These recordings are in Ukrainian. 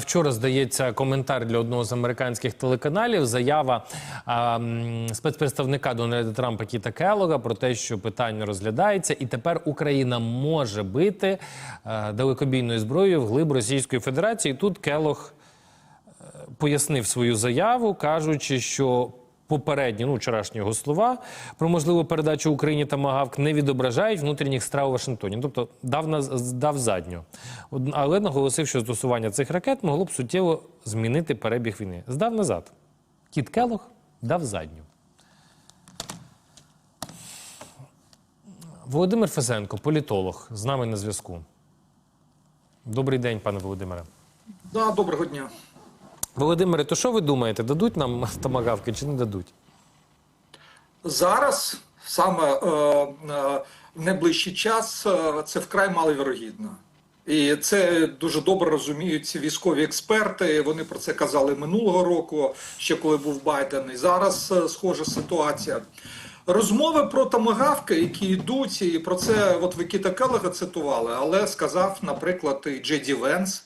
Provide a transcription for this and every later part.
вчора здається коментар для одного з американських телеканалів. Заява а, спецпредставника Дональда Трампа Кіта Келлога про те, що питання розглядається, і тепер Україна може бити е, далекобійною зброєю в глиб Російської Федерації. Тут Келлог е, пояснив свою заяву, кажучи, що попередні, ну вчорашні його слова про можливу передачу Україні тамагавк не відображають внутрішніх страв у Вашингтоні. Тобто дав наз- дав задню. Але наголосив, що застосування цих ракет могло б суттєво змінити перебіг війни. Здав назад. Кіт Келох дав задню. Володимир Фесенко, політолог, з нами на зв'язку. Добрий день, пане Володимире. Да, доброго дня. Володимире, то що ви думаєте, дадуть нам тамагавки чи не дадуть? Зараз саме е, е, в найближчий час е, це вкрай маловірогідно. І це дуже добре розуміють ці військові експерти. Вони про це казали минулого року, ще коли був Байден. І зараз е, схожа ситуація. Розмови про томагавки, які йдуть, і про це от ви Кіта Келлога цитували, але сказав, наприклад, і Джеді Венс.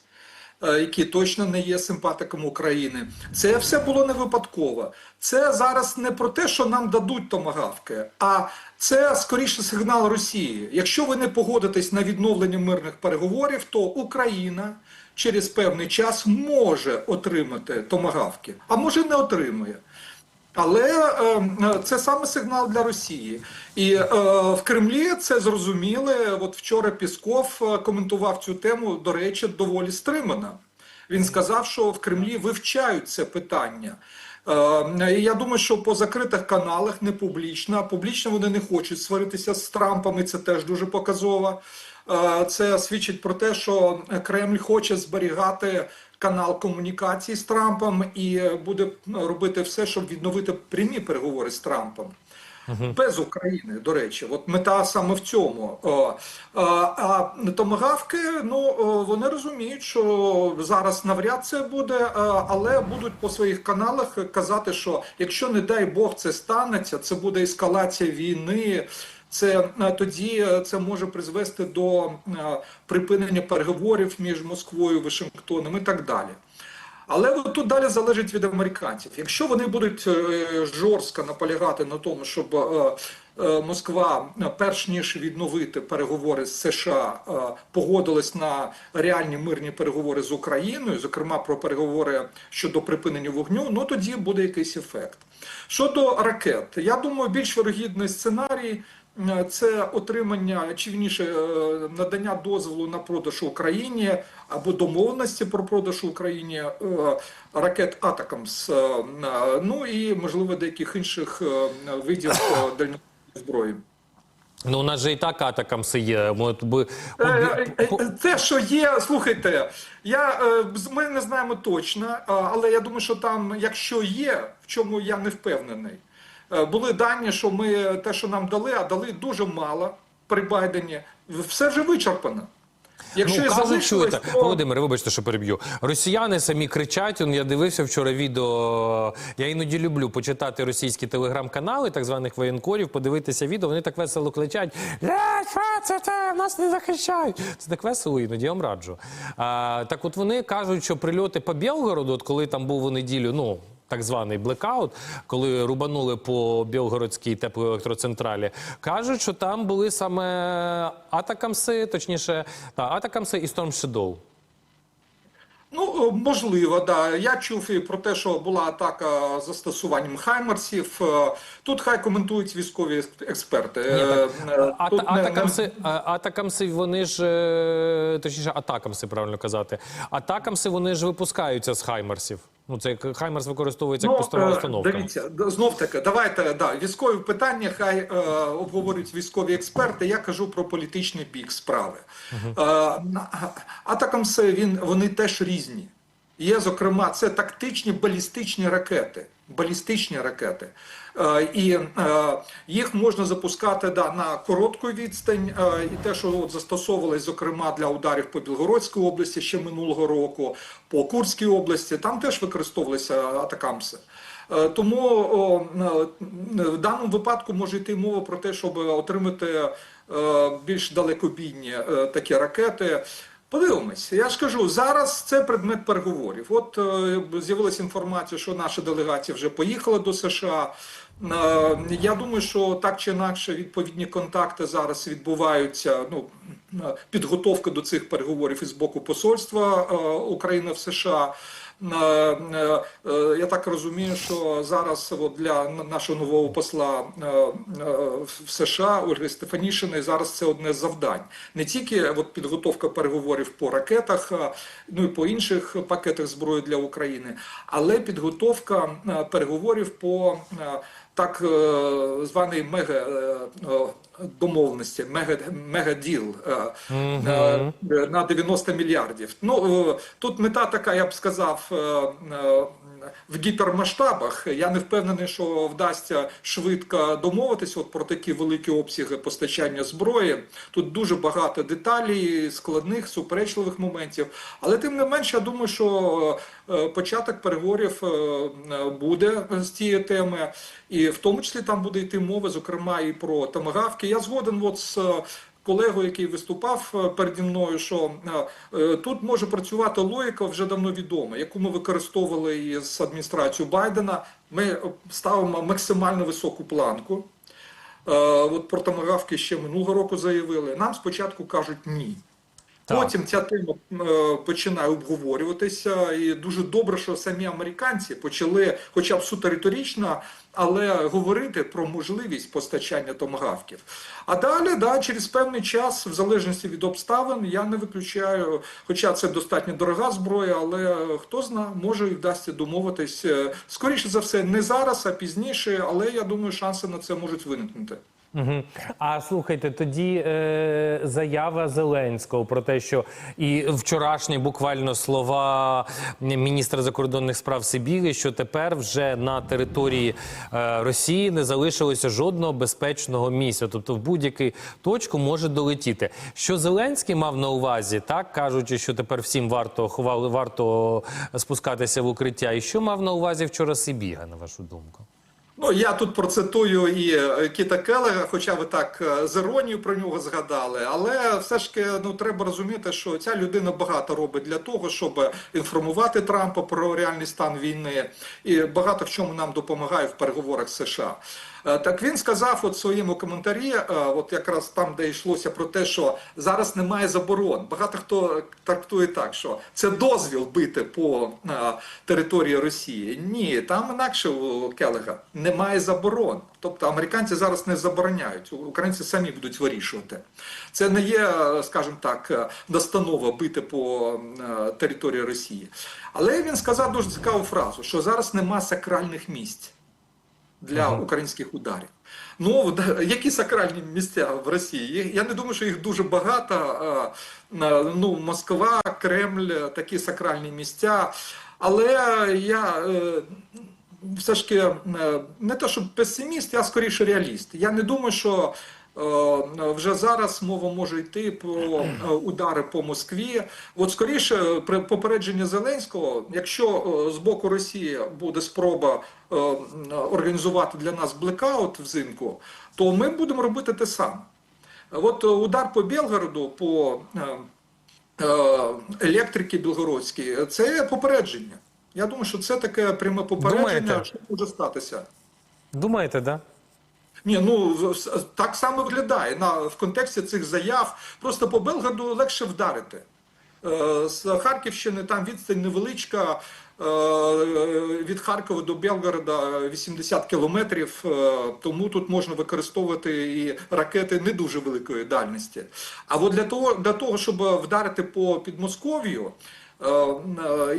Е, який точно не є симпатиком України. Це все було не випадково. Це зараз не про те, що нам дадуть томагавки, а це скоріше сигнал Росії. Якщо ви не погодитесь на відновлення мирних переговорів, то Україна через певний час може отримати томагавки, а може не отримує. Але е, е, це саме сигнал для Росії, і е, в Кремлі це зрозуміли. От вчора Пісков е, коментував цю тему. До речі, доволі стримано. Він сказав, що в Кремлі вивчають це питання. Е, я думаю, що по закритих каналах не публічно, публічно вони не хочуть сваритися з Трампом, і це теж дуже показово. Е, Це свідчить про те, що Кремль хоче зберігати канал комунікації з Трампом і буде робити все, щоб відновити прямі переговори з Трампом. Без України, до речі, от мета саме в цьому. А, а томагавки, ну вони розуміють, що зараз навряд це буде, але будуть по своїх каналах казати, що якщо не дай Бог це станеться, це буде ескалація війни. Це е, тоді е, це може призвести до е, припинення переговорів між Москвою Вашингтоном і так далі. Але тут далі залежить від американців. Якщо вони будуть жорстко наполягати на тому, щоб Москва, перш ніж відновити переговори з США, погодилась на реальні мирні переговори з Україною, зокрема про переговори щодо припинення вогню, ну тоді буде якийсь ефект. Щодо ракет, я думаю, більш вирогідний сценарій. Це отримання чи вірніше е, надання дозволу на продаж Україні або домовленості про продаж Україні е, ракет Атакамс, е, ну і можливо деяких інших видів дальнобійної зброї. Ну, у нас же і так атакамси є. Би, Те, що є, слухайте, я, ми не знаємо точно, але я думаю, що там, якщо є, в чому я не впевнений, були дані, що ми те, що нам дали, а дали дуже мало при Байдені, все вже вичерпано. Якщо ну, кажуть, чуєте, то- Володимире, вибачте, що переб'ю. Росіяни самі кричать. Он, я дивився вчора відео. Я іноді люблю почитати російські телеграм-канали, так званих воєнкорів, подивитися відео. Вони так весело кричать: що це, це нас не захищають. Це так весело іноді, я вам раджу. А, так от вони кажуть, що прильоти по Білгороду, от коли там був у неділю, ну. Так званий блекаут, коли рубанули по Білгородській теплоелектроцентралі, кажуть, що там були саме атакамси, точніше, та атакамси і Storm Shadow. Ну, е, можливо, да. Я чув і про те, що була атака застосуванням хаймерсів. Е, Тут хай коментують військові експерти. Ні, Е, так, а, не- атакамси, атакамси, вони ж точніше, атакамси, правильно казати. Атакамси вони ж випускаються з хаймерсів. Ну, це як Хаймерс використовується як пустова е, установка. Дивіться, знов таки, давайте да, військові питання хай е, обговорюють військові експерти. Я кажу про політичний бік справи. Е, на- атакамси він вони теж різні. Є, зокрема, це тактичні балістичні ракети. Балістичні ракети. Е, і е, їх можна запускати да, на коротку відстань. Е, і те, що от застосовувалось, зокрема, для ударів по Білгородській області ще минулого року, по Курській області, там теж використовувалися атакамси. Тому о, в даному випадку може йти мова про те, щоб отримати е, більш далекобійні е, такі ракети. Подивимось, я ж кажу, зараз це предмет переговорів. От е, з'явилася інформація, що наша делегація вже поїхала до США. Е, я думаю, що так чи інакше відповідні контакти зараз відбуваються. Ну е, підготовка до цих переговорів із боку посольства е, України в США. Е, е, е, Я так розумію, що зараз от для нашого нового посла в США Ольги Стефанішиної зараз це одне з завдань. Не тільки от підготовка переговорів по ракетах, ну і по інших пакетах зброї для України, але підготовка переговорів по так званий мега домовленості, мегаділ е, на 90 мільярдів. Ну е, тут мета така, я б сказав. е, В гіпермасштабах я не впевнений, що вдасться швидко домовитися от про такі великі обсяги постачання зброї. Тут дуже багато деталей, складних, суперечливих моментів. Але тим не менш, я думаю, що початок переговорів буде з цієї теми, і в тому числі там буде йти мова, зокрема, і про томагавки. Я згоден от з е, колегою, який виступав е, переді мною, що е, тут може працювати логіка вже давно відома, яку ми використовували і з адміністрацією Байдена. Ми ставимо максимально високу планку. От про томагавки ще минулого року заявили. Нам спочатку кажуть ні. Так. Потім ця тема е, починає обговорюватися, і дуже добре, що самі американці почали, хоча б суто риторично, але говорити про можливість постачання томагавків. А далі, да, через певний час, в залежності від обставин, я не виключаю, хоча це достатньо дорога зброя, але хто зна, може і вдасться домовитись. е, Скоріше за все, не зараз, а пізніше, але я думаю, шанси на це можуть виникнути. Угу. А слухайте, тоді е, заява Зеленського про те, що і вчорашні буквально слова міністра закордонних справ Сибіри, що тепер вже на території е, Росії не залишилося жодного безпечного місця, тобто в будь-яку точку може долетіти. Що Зеленський мав на увазі, так кажучи, що тепер всім варто ховали, варто спускатися в укриття. І що мав на увазі вчора Сибіга, на вашу думку? Ну, я тут процитую і е, Кіта Келега, хоча ви так е, з іронією про нього згадали. Але все ж таки ну, треба розуміти, що ця людина багато робить для того, щоб інформувати Трампа про реальний стан війни, і багато в чому нам допомагає в переговорах з США. Е, Так він сказав от своєму коментарі, е, от якраз там, де йшлося про те, що зараз немає заборон. Багато хто трактує так, що це дозвіл бити по е, території Росії. Ні, там інакше у Келега немає заборон. Тобто американці зараз не забороняють, українці самі будуть вирішувати. Це не є, скажімо так, настанова бити по території Росії. Але він сказав дуже цікаву фразу, що зараз нема сакральних місць для українських ударів. Ну, да, які сакральні місця в Росії? Я не думаю, що їх дуже багато. Ну, Москва, Кремль, такі сакральні місця. Але я е, все ж таки е, не те, щоб песиміст, я скоріше реаліст. Я не думаю, що. Е, Вже зараз мова може йти про е, удари по Москві. От скоріше, при попередження Зеленського, якщо е, з боку Росії буде спроба організувати для нас блекаут взимку, то ми будемо робити те саме. От удар по Білгороду, по електрики білгородській, це попередження. Я думаю, що це таке пряме попередження, Думаєте? що може статися. Думаєте, да? Ні, ну так само виглядає на в контексті цих заяв. Просто по Белграду легше вдарити. Е, З Харківщини там відстань невеличка. е, Від Харкова до Белгорода 80 кілометрів, е, тому тут можна використовувати і ракети не дуже великої дальності. А от для того, для того щоб вдарити по Підмосков'ю,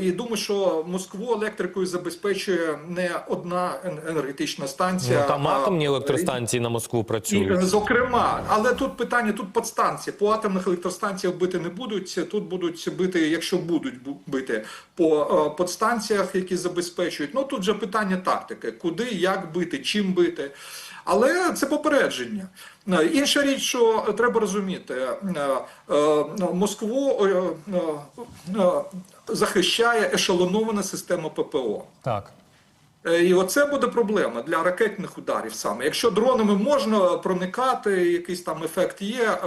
і думаю, що Москву електрикою забезпечує не одна енергетична станція. Ну, там атомні електростанції на Москву і, зокрема, але тут питання, тут подстанції. По атомних електростанціях бити не будуть. Тут будуть бити, якщо будуть бу- бити по е, подстанціях, які забезпечують. Ну тут же питання тактики: куди, як бити, чим бити. Але це попередження. Е, Інша річ, що треба розуміти, е, е, Москву е, е, захищає ешелонована система ППО. Так. І оце буде проблема для ракетних ударів саме. Якщо дронами можна проникати, якийсь там ефект є,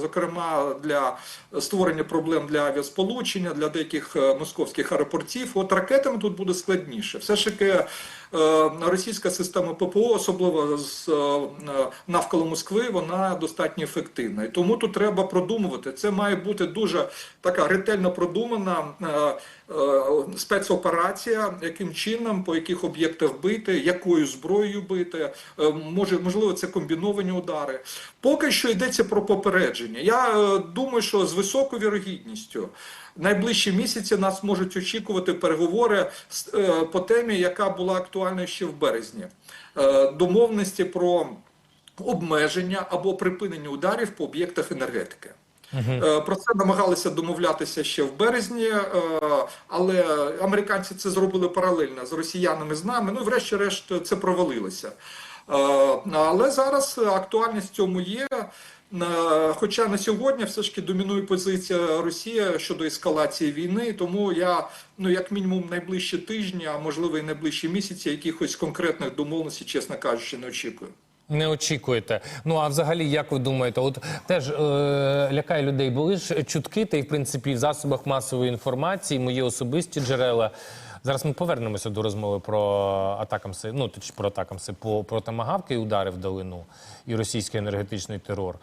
зокрема для створення проблем для авіасполучення, для деяких московських аеропортів. От ракетами тут буде складніше. Все ж таки російська система ППО, особливо з е, навколо Москви, вона достатньо ефективна. І тому тут треба продумувати. Це має бути дуже така ретельно продумана. е, е, Спецоперація, яким чином, по яких об'єктах бити, якою зброєю бити, е, може, можливо, це комбіновані удари. Поки що йдеться про попередження. Я е, думаю, що з високою вірогідністю найближчі місяці нас можуть очікувати переговори е, по темі, яка була актуальна ще в березні. Е, Домовленості про обмеження або припинення ударів по об'єктах енергетики. Е, Про це намагалися домовлятися ще в березні, але американці це зробили паралельно з росіянами з нами. Ну, і врешті-решт, це провалилося. Але зараз актуальність цьому є. Е, Хоча на сьогодні все ж таки домінує позиція Росії щодо ескалації війни, тому я ну як мінімум найближчі тижні, а можливо і найближчі місяці, якихось конкретних домовленостей, чесно кажучи, не очікую. Не очікуєте. Ну а взагалі, як ви думаєте, от теж е, лякає людей. Були ж чутки, та й в принципі в засобах масової інформації, мої особисті джерела. Зараз ми повернемося до розмови про атакамси, ну точ про атакамси, по про тамагавки і удари в долину і російський енергетичний терор.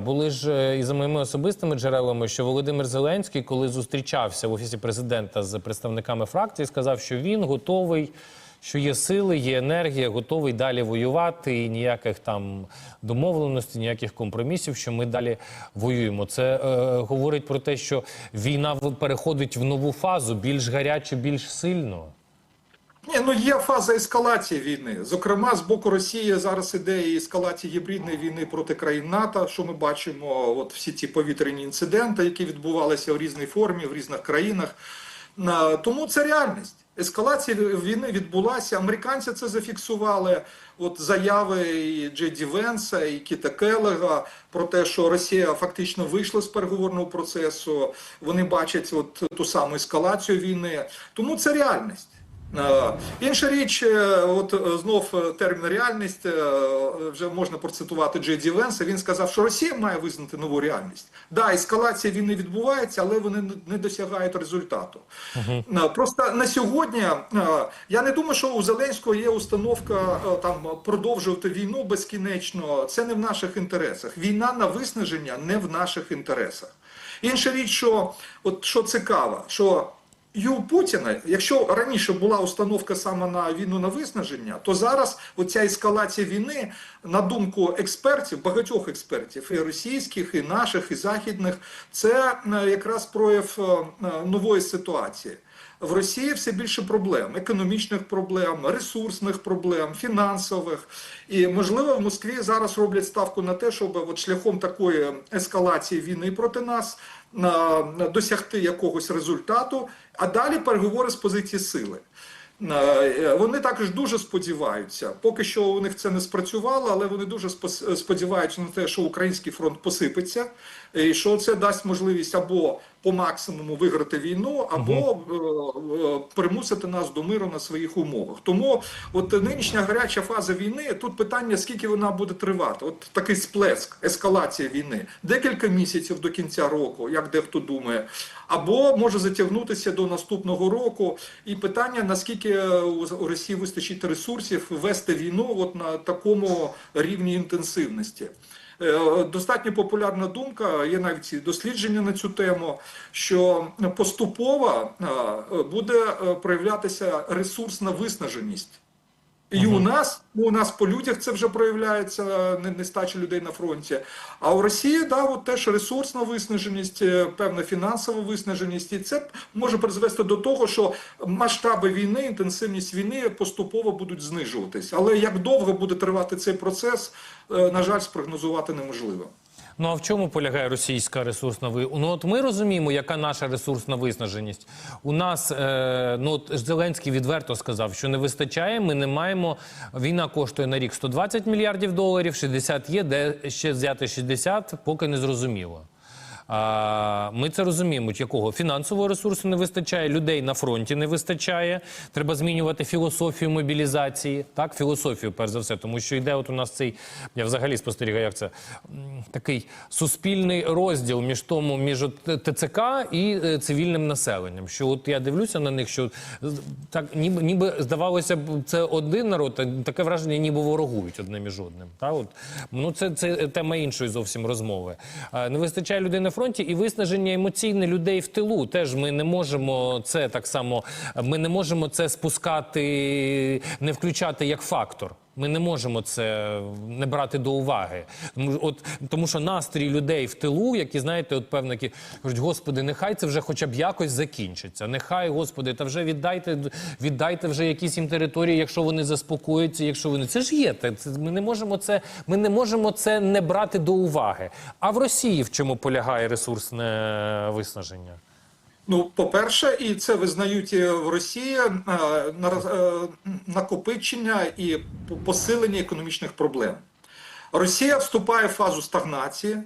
Були ж е, і за моїми особистими джерелами, що Володимир Зеленський, коли зустрічався в офісі президента з представниками фракції, сказав, що він готовий що є сили, є енергія, готовий далі воювати, і ніяких там домовленостей, ніяких компромісів, що ми далі воюємо. Це е, говорить про те, що війна переходить в нову фазу, більш гаряче, більш сильно. Ні, ну є фаза ескалації війни. Зокрема, з боку Росії зараз іде і ескалація гібридної війни проти країн НАТО. Що ми бачимо, от всі ці повітряні інциденти, які відбувалися в різній формі в різних країнах. Тому це реальність. Ескалація війни відбулася. Американці це зафіксували. От заяви і Джеді Венса, і Кіта Келега про те, що Росія фактично вийшла з переговорного процесу. Вони бачать от ту саму ескалацію війни. Тому це реальність. Е, Інша річ, е, от е, знов термін реальність вже можна процитувати Джеді Венса. Він сказав, що Росія має визнати нову реальність. Да, ескалація війни відбувається, але вони не- досягають результату. Е, Просто на сьогодні я не думаю, що у Зеленського є установка там продовжувати війну безкінечно. Це не в наших інтересах. Війна на виснаження не в наших інтересах. Інша річ, що от що цікаво, що і у Путіна, якщо раніше була установка саме на війну на виснаження, то зараз оця ескалація війни, на думку експертів, багатьох експертів, і російських, і наших, і західних, це е, якраз прояв е, е, нової ситуації. В Росії все більше проблем: економічних проблем, ресурсних проблем, фінансових. І можливо в Москві зараз роблять ставку на те, щоб от шляхом такої ескалації війни проти нас на, на досягти якогось результату, а далі переговори з позиції сили. Е, Вони також дуже сподіваються. Поки що у них це не спрацювало, але вони дуже сподіваються на те, що український фронт посипеться, і що це дасть можливість або по максимуму виграти війну, або е, е, примусити нас до миру на своїх умовах. Тому от нинішня гаряча фаза війни тут питання, скільки вона буде тривати. От такий сплеск, ескалація війни, декілька місяців до кінця року, як дехто думає, або може затягнутися до наступного року. І питання наскільки у у Росії вистачить ресурсів вести війну от на такому рівні інтенсивності. Е, Достатньо популярна думка, є навіть і дослідження на цю тему, що поступово е, буде е, проявлятися ресурсна виснаженість. І у нас, ну, у нас по людях це вже проявляється нестача людей на фронті. А у Росії да, от теж ресурсна виснаженість, е, певна фінансова виснаженість, і це може призвести до того, що масштаби війни, інтенсивність війни поступово будуть знижуватись. Але як довго буде тривати цей процес, е, на жаль, спрогнозувати неможливо. Ну а в чому полягає російська ресурсна ви? Ну от ми розуміємо, яка наша ресурсна виснаженість. У нас е, ну от Зеленський відверто сказав, що не вистачає. Ми не маємо. Війна коштує на рік 120 мільярдів доларів, 60 є, де ще взяти 60, поки не зрозуміло. Ми це розуміємо, якого фінансового ресурсу не вистачає, людей на фронті не вистачає. Треба змінювати філософію мобілізації. Так, філософію, перш за все, тому що йде от у нас цей, я взагалі спостерігаю, як це такий суспільний розділ між тому, між ТЦК і е, цивільним населенням. Що от я дивлюся на них, що так ніби, ніби здавалося б, це один народ, а таке враження, ніби ворогують одне між одним. Та от ну це, це тема іншої зовсім розмови. Е, Не вистачає людей на фронті і виснаження емоційне людей в тилу. Теж ми не можемо це так само. Ми не можемо це спускати, не включати як фактор. Ми не можемо це не брати до уваги. От, тому що настрій людей в тилу, які знаєте, от певно, які кажуть, господи, нехай це вже хоча б якось закінчиться. Нехай, господи, та вже віддайте, віддайте вже якісь їм території, якщо вони заспокоються, якщо вони це ж є. Це ми не можемо це, ми не можемо це не брати до уваги. А в Росії в чому полягає ресурсне виснаження? Ну, по-перше, і це визнають в Росії е, накопичення і посилення економічних проблем. Росія вступає в фазу стагнації.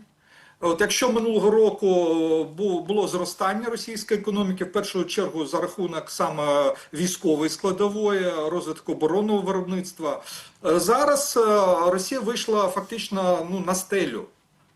От якщо минулого року було зростання російської економіки, в першу чергу за рахунок саме військової складової, розвитку оборонного виробництва, е, зараз е, Росія вийшла фактично ну, на стелю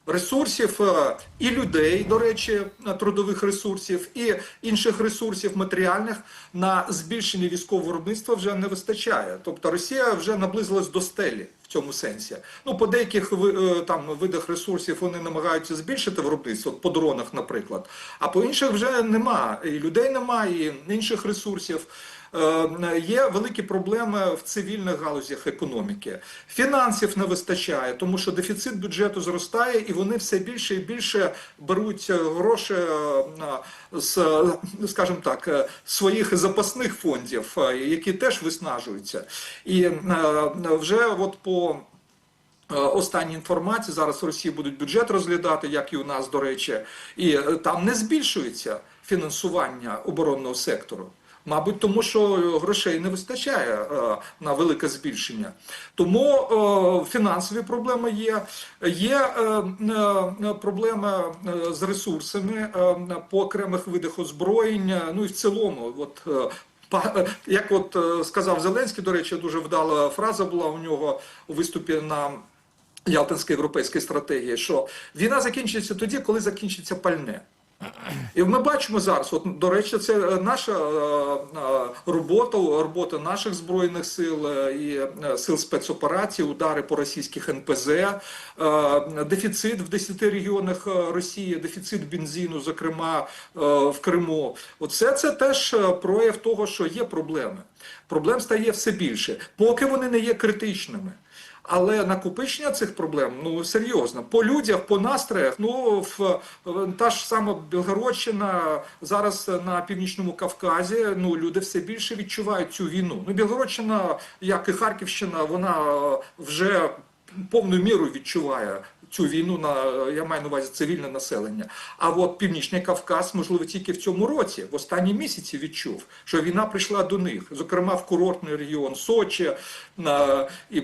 ресурсів е, і людей, до речі, е, трудових ресурсів, і інших ресурсів матеріальних на збільшення військового виробництва вже не вистачає. Тобто Росія вже наблизилась до стелі в цьому сенсі. Ну, по деяких е, там видах ресурсів вони намагаються збільшити виробництво, по дронах, наприклад. А по інших вже нема. І людей немає, і інших ресурсів. Е, Є великі проблеми в цивільних галузях економіки. Фінансів не вистачає, тому що дефіцит бюджету зростає, і вони все більше і більше беруть е, гроші е, з, скажімо так, своїх запасних фондів, які теж виснажуються. І вже от по Останні інформації зараз в Росії будуть бюджет розглядати, як і у нас, до речі, і там не збільшується фінансування оборонного сектору. Мабуть, тому що грошей не вистачає е, на велике збільшення. Тому е, фінансові проблеми є. Є е, е, проблеми е, з ресурсами е, по окремих видах озброєння. Ну і в цілому, от е, Па- Як от е, сказав Зеленський, до речі, дуже вдала фраза була у нього у виступі на Ялтинській європейській стратегії, що війна закінчиться тоді, коли закінчиться пальне. І ми бачимо зараз, от до речі, це е, наша е, е, робота, робота наших збройних сил і сил спецоперацій, удари по російських НПЗ, дефіцит в 10 регіонах Росії, дефіцит бензину, зокрема в Криму. Оце це теж прояв того, що є проблеми. Проблем стає все більше, поки вони не є критичними. Але накопичення цих проблем ну серйозно. По людях, по настроях, ну в, та ж сама Білгородщина зараз на північному Кавказі. Ну люди все більше відчувають цю війну. Ну Білгородщина, як і Харківщина, вона вже повною мірою відчуває. Цю війну на я маю на увазі цивільне населення. А от Північний Кавказ, можливо, тільки в цьому році, в останні місяці відчув, що війна прийшла до них, зокрема в курортний регіон Сочі і е,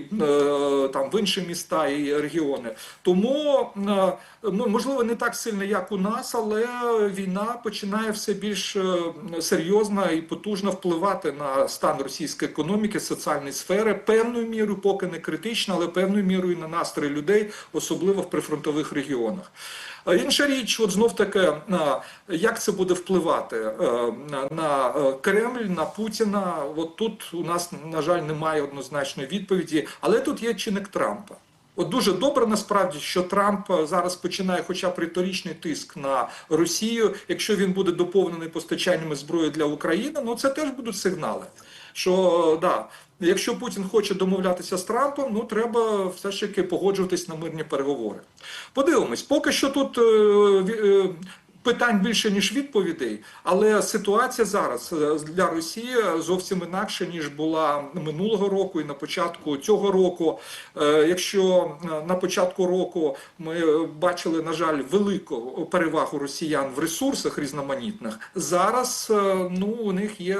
там в інші міста і регіони. Тому е, ну, можливо не так сильно, як у нас, але війна починає все більш е, серйозно і потужно впливати на стан російської економіки, соціальної сфери, певною мірою, поки не критично, але певною мірою на настрої людей, особливо в прифронтових регіонах. Е, Інша річ, от знов таки, як це буде впливати е, на, е, Кремль, на Путіна. От тут у нас, на жаль, немає однозначної відповіді, але тут є чинник Трампа. От дуже добре насправді, що Трамп зараз починає, хоча б риторичний тиск на Росію. Якщо він буде доповнений постачаннями зброї для України, ну це теж будуть сигнали. Що да, якщо Путін хоче домовлятися з Трампом, ну треба все ж таки погоджуватись на мирні переговори. Подивимось, поки що тут е, е, питань більше ніж відповідей, але ситуація зараз е, для Росії зовсім інакша ніж була минулого року і на початку цього року. Е, Якщо е, на початку року ми бачили, на жаль, велику перевагу росіян в ресурсах різноманітних, зараз ну у них є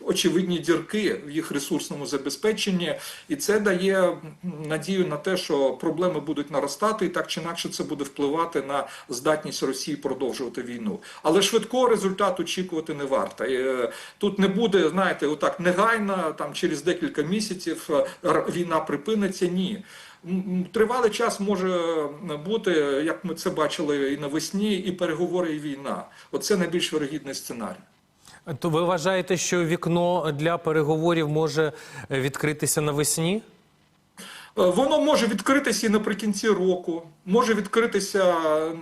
очевидні дірки в їх ресурсному забезпеченні, і це дає надію на те, що проблеми будуть наростати, і так чи інакше це буде впливати на здатність Росії продовжувати війну. Але швидкого результату очікувати не варто. Е, Тут не буде, знаєте, отак негайно, там через декілька місяців е, війна припиниться. Ні. Тривалий час може бути, як ми це бачили і навесні, і переговори, і війна. Оце найбільш вирогідний сценарій. То ви вважаєте, що вікно для переговорів може е, відкритися навесні? Е, Воно може відкритися і наприкінці року, може відкритися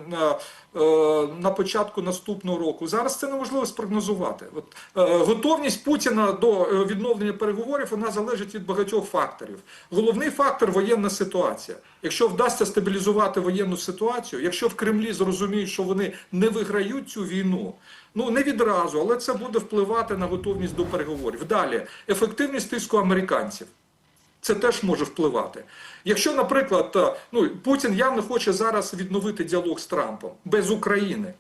на, е, на початку наступного року. Зараз це неможливо спрогнозувати. От, е, готовність Путіна до е, відновлення переговорів вона залежить від багатьох факторів. Головний фактор воєнна ситуація. Якщо вдасться стабілізувати воєнну ситуацію, якщо в Кремлі зрозуміють, що вони не виграють цю війну. Ну не відразу, але це буде впливати на готовність до переговорів. Далі ефективність тиску американців. Це теж може впливати. Якщо, наприклад, е, ну Путін явно хоче зараз відновити діалог з Трампом без України. Е,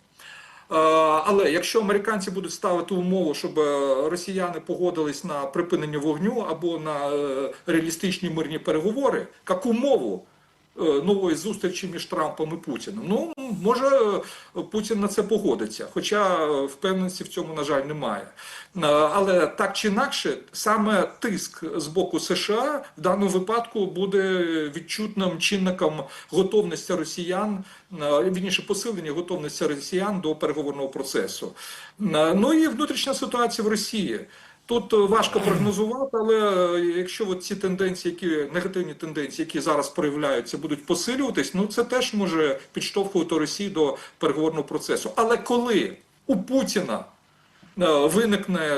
Але якщо американці будуть ставити умову, щоб е, росіяни погодились на припинення вогню або на реалістичні мирні переговори, як умову нової зустрічі між Трампом і Путіним, ну може е, Путін на це погодиться, хоча е, впевненості в цьому, на жаль, немає. Е, Але так чи інакше, саме тиск з боку США в даному випадку буде відчутним чинником готовності росіян, е, вірніше посилення готовності росіян до переговорного процесу. Е, Ну і внутрішня ситуація в Росії. Тут е, важко прогнозувати, але е, якщо от ці тенденції, які негативні тенденції, які зараз проявляються, будуть посилюватись, ну це теж може підштовхувати Росію до переговорного процесу. Але коли у Путіна е, виникне,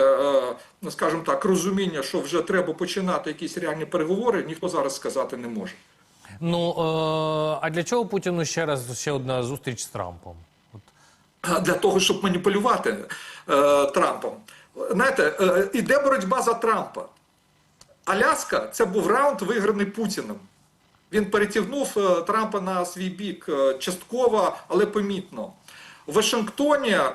скажімо так, розуміння, що вже треба починати якісь реальні переговори, ніхто зараз сказати не може. Ну е, а для чого Путіну ще раз ще одна зустріч з Трампом? От. Для того, щоб маніпулювати е, Трампом. Знаєте, е, іде боротьба за Трампа. Аляска це був раунд, виграний Путіним. Він перетягнув е, Трампа на свій бік е, частково, але помітно. В Вашингтоні е,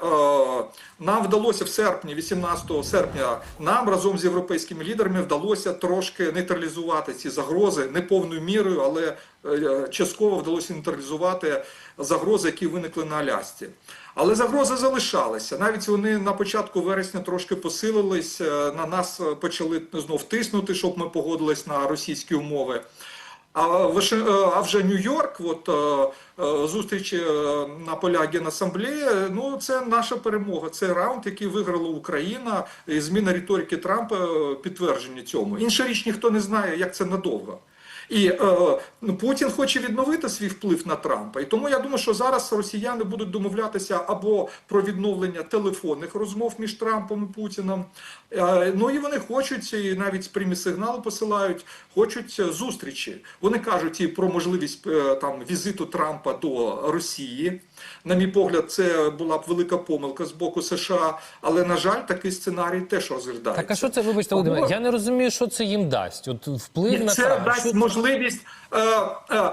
нам вдалося в серпні, 18 серпня, нам разом з європейськими лідерами вдалося трошки нейтралізувати ці загрози не повною мірою, але е, частково вдалося нейтралізувати загрози, які виникли на Алясці. Але загрози залишалися. Навіть вони на початку вересня трошки посилились. е, На нас почали знов тиснути, щоб ми погодились на російські умови. А, е, вже Нью-Йорк, от е, е, зустрічі е, на поля Генасамблеї, ну це наша перемога. Це раунд, який виграла Україна. І зміна риторики Трампа підтверджені підтвердження цьому. Інша річ ніхто не знає, як це надовго. І е, ну, Путін хоче відновити свій вплив на Трампа. І тому я думаю, що зараз росіяни будуть домовлятися або про відновлення телефонних розмов між Трампом і Путіним. Е, ну і вони хочуть, і навіть прямі сигнали посилають, хочуть зустрічі. Вони кажуть і про можливість е, там візиту Трампа до Росії. На мій погляд, це була б велика помилка з боку США, але на жаль, такий сценарій теж розглядається. Так, а що це, вибачте, Володимир? Я не розумію, що це їм дасть. От вплив на це Трампа. дасть Що це? Можливість е, е,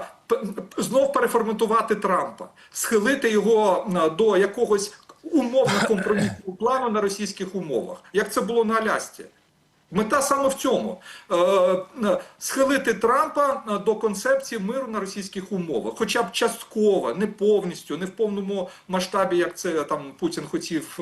знов переформатувати Трампа, схилити його е, до якогось умовно компромісного плану на російських умовах, як це було на Алясці. Мета саме в цьому Е, е, схилити Трампа е, до концепції миру на російських умовах, хоча б частково, не повністю, не в повному масштабі, як це там Путін хотів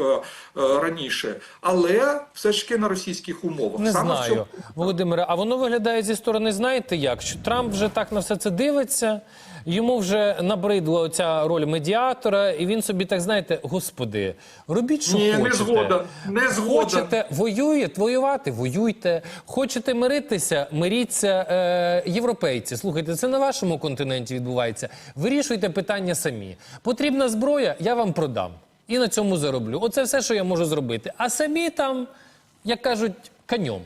раніше, але все ж таки на російських умовах. Не Саме в знаю, цьому Володимире. А воно виглядає зі сторони, знаєте як? Що Трамп вже так на все це дивиться, йому вже набридла ця роль медіатора, і він собі так знаєте, господи, робіть, що Ні, хочете. не згоден, не згоден. Хочете воює, воювати, воюйте. Хочете миритися, миріться. Е, європейці, слухайте, це на вашому континенті відбувається. Вирішуйте питання самі. Потрібна зброя, я вам продам. І на цьому зароблю. Оце все, що я можу зробити. А самі там, як кажуть, каньом.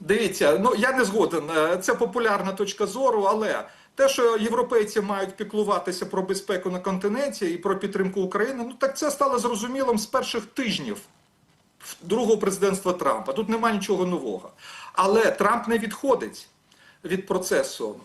Дивіться, ну я не згоден. Е, Це популярна точка зору, але Те, що європейці мають піклуватися про безпеку на континенті і про підтримку України, ну так це стало зрозумілим з перших тижнів другого президентства Трампа. Тут немає нічого нового. Але Трамп не відходить від процесу,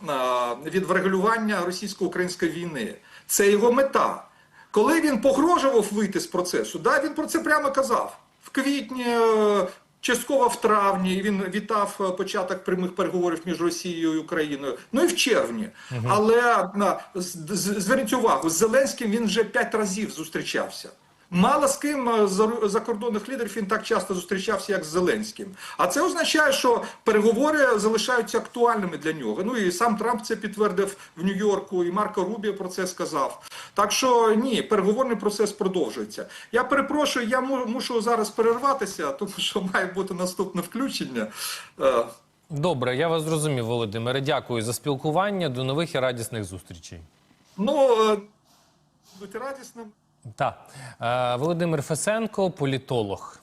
від врегулювання російсько-української війни. Це його мета. Коли він погрожував вийти з процесу, да, він про це прямо казав. В квітні, е, частково в травні він вітав е, початок прямих переговорів між Росією і Україною. Ну і в червні. Але на, з- з- зверніть увагу, з Зеленським він вже п'ять разів зустрічався. Мало з ким е, з закордонних лідерів він так часто зустрічався, як з Зеленським. А це означає, що переговори залишаються актуальними для нього. Ну і сам Трамп це підтвердив в Нью-Йорку, і Марко Рубіо про це сказав. Так що ні, переговорний процес продовжується. Я перепрошую, я мушу зараз перерватися, тому що має бути наступне включення. Е, Добре, я вас зрозумів, Володимире. Дякую за спілкування. До нових і радісних зустрічей. Ну е, бути радісним. Так, е, Володимир Фесенко, політолог.